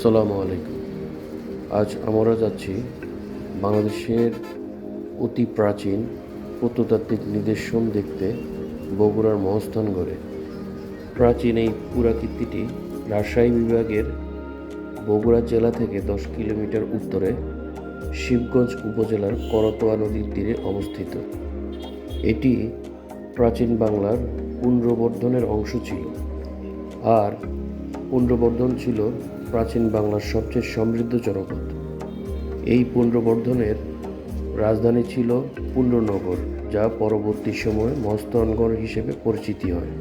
আসসালামু আলাইকুম। আজ আমরা যাচ্ছি বাংলাদেশের অতি প্রাচীন প্রত্নতাত্ত্বিক নিদর্শন দেখতে বগুড়ার মহস্থানগড়ে প্রাচীন এই পুরাকীর্তিটি রাজশাহী বিভাগের বগুড়া জেলা থেকে দশ কিলোমিটার উত্তরে শিবগঞ্জ উপজেলার করতোয়া নদীর তীরে অবস্থিত। এটি প্রাচীন বাংলার পুনর্বর্ধনের অংশ ছিল। আর পুণ্ড্রবর্ধন ছিল প্রাচীন বাংলার সবচেয়ে সমৃদ্ধ জনপদ। এই পুণ্ড্রবর্ধনের রাজধানী ছিল পুণ্ডনগর যা পরবর্তী সময়ে মস্তনগর হিসেবে পরিচিতি হয়।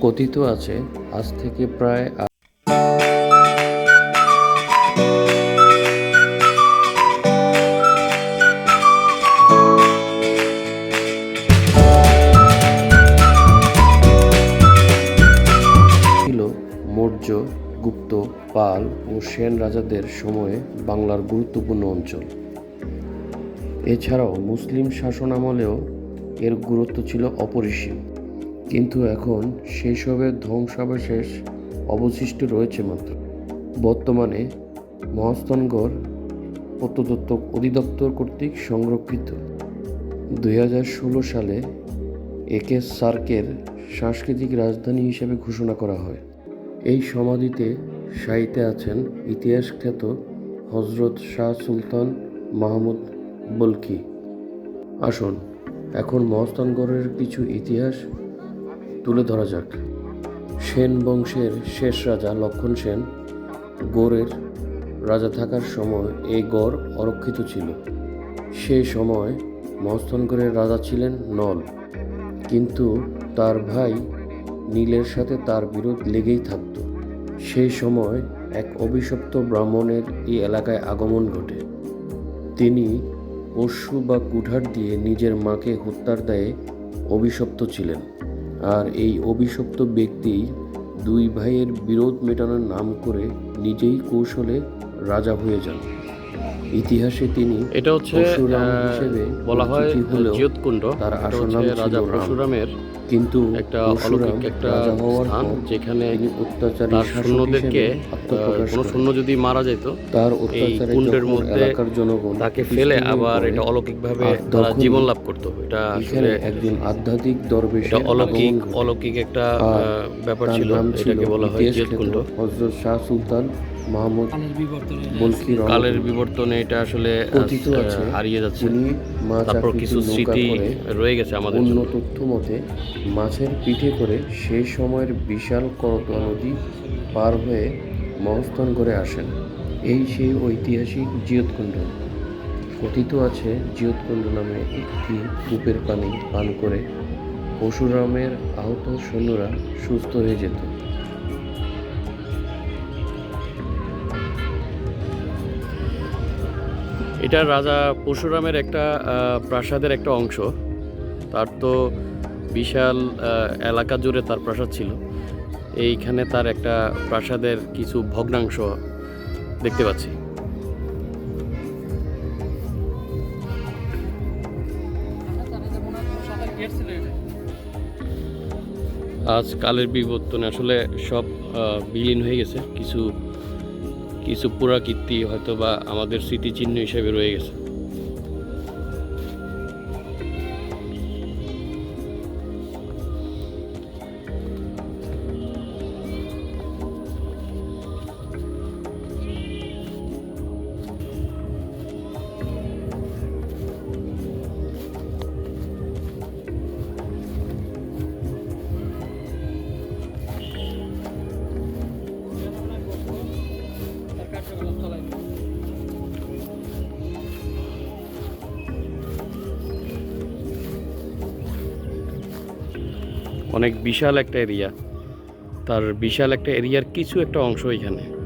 কথিত আছে, আজ থেকে প্রায় সেন রাজাদের সময়ে বাংলার গুরুত্বপূর্ণ অঞ্চল। এছাড়াও মুসলিম শাসন আমলেও এর গুরুত্ব ছিল অপরিসীম। কিন্তু এখন সেই সবের ধ্বংসাবশেষ অবশিষ্ট রয়েছে মাত্র। বর্তমানে মহাস্তনগড় প্রত্নতত্ত্ব অধিদপ্তর কর্তৃক সংরক্ষিত। দুই হাজার ষোলো সালে একে সার্কের সাংস্কৃতিক রাজধানী হিসেবে ঘোষণা করা হয়। এই সমাধিতে সাহিত্যে আছেন ইতিহাস খ্যাত হজরত শাহ সুলতান মাহমুদ বলকি। আসুন, এখন মহস্তানগড়ের কিছু ইতিহাস তুলে ধরা যাক। সেন বংশের শেষ রাজা লক্ষণ সেন গড়ের রাজা থাকার সময় এই গড় অরক্ষিত ছিল। সেই সময় মহস্তানগড়ের রাজা ছিলেন নল। কিন্তু তার ভাই নীলের সাথে তার বিরোধ লেগেই থাকত। সেই সময় এক অভিশপ্ত ব্রাহ্মণের এই এলাকায় আগমন ঘটে। তিনি পশু বা কুঠার দিয়ে নিজের মাকে হত্যার দায়ে অভিশপ্ত ছিলেন। আর এই অভিশপ্ত ব্যক্তি দুই ভাইয়ের বিরোধ মেটানোর নাম করে নিজেই কৌশলে রাজা হয়ে যান। ইতিহাসে তিনি এটা হচ্ছে হিসেবে বলা হয় হলেও তার আসল নাম রাজা পরশুরামের কিন্তু একটা অলৌকিক একটা হওয়ার স্থান যেখানে অত্যাচারী সৈন্যদেরকে কোনো। সৈন্য যদি মারা যেত তার অত্যাচারে কুণ্ডের মধ্যে এলাকার জনগণ তাকে ফেলে আবার এটা অলৌকিকভাবে তারা জীবন লাভ করতো এটা আসলে একজন আধ্যাত্মিক দরবেশের এটা অলৌকিক অলৌকিক একটা ব্যাপার ছিল এটাকে বলা হয় জিয়তকুণ্ড হযরত শাহ সুলতান মাহমুদ বলকি কালের বিবর্তনে এটা আসলে হারিয়ে যাচ্ছে তারপর কিছু স্মৃতি রয়ে গেছে আমাদের অন্য জন্য। তথ্য মতে মাছের পিঠে করে সেই সময়ের বিশাল করতোয়া নদী পার হয়ে মহস্থান করে আসেন। এই সেই ঐতিহাসিক জিয়তকুণ্ড। কথিত আছে, জিয়তকুণ্ড নামে একটি কূপের পানি পান করে পরশুরামের আহত সৈন্যরা সুস্থ হয়ে যেত। এটা রাজা পরশুরামের একটা প্রাসাদের একটা অংশ। তার তো বিশাল এলাকা জুড়ে তার প্রাসাদ ছিল। এইখানে তার একটা প্রাসাদের কিছু ভগ্নাংশ দেখতে পাচ্ছি। আজ কালের বিবর্তনে আসলে সব বিলীন হয়ে গেছে। কিছু কিছু পুরাকীর্তি হয়তো বা আমাদের স্মৃতিচিহ্ন হিসেবে রয়ে গেছে। অনেক বিশাল একটা এরিয়া। তার বিশাল একটা এরিয়ার কিছু একটা অংশ এখানে।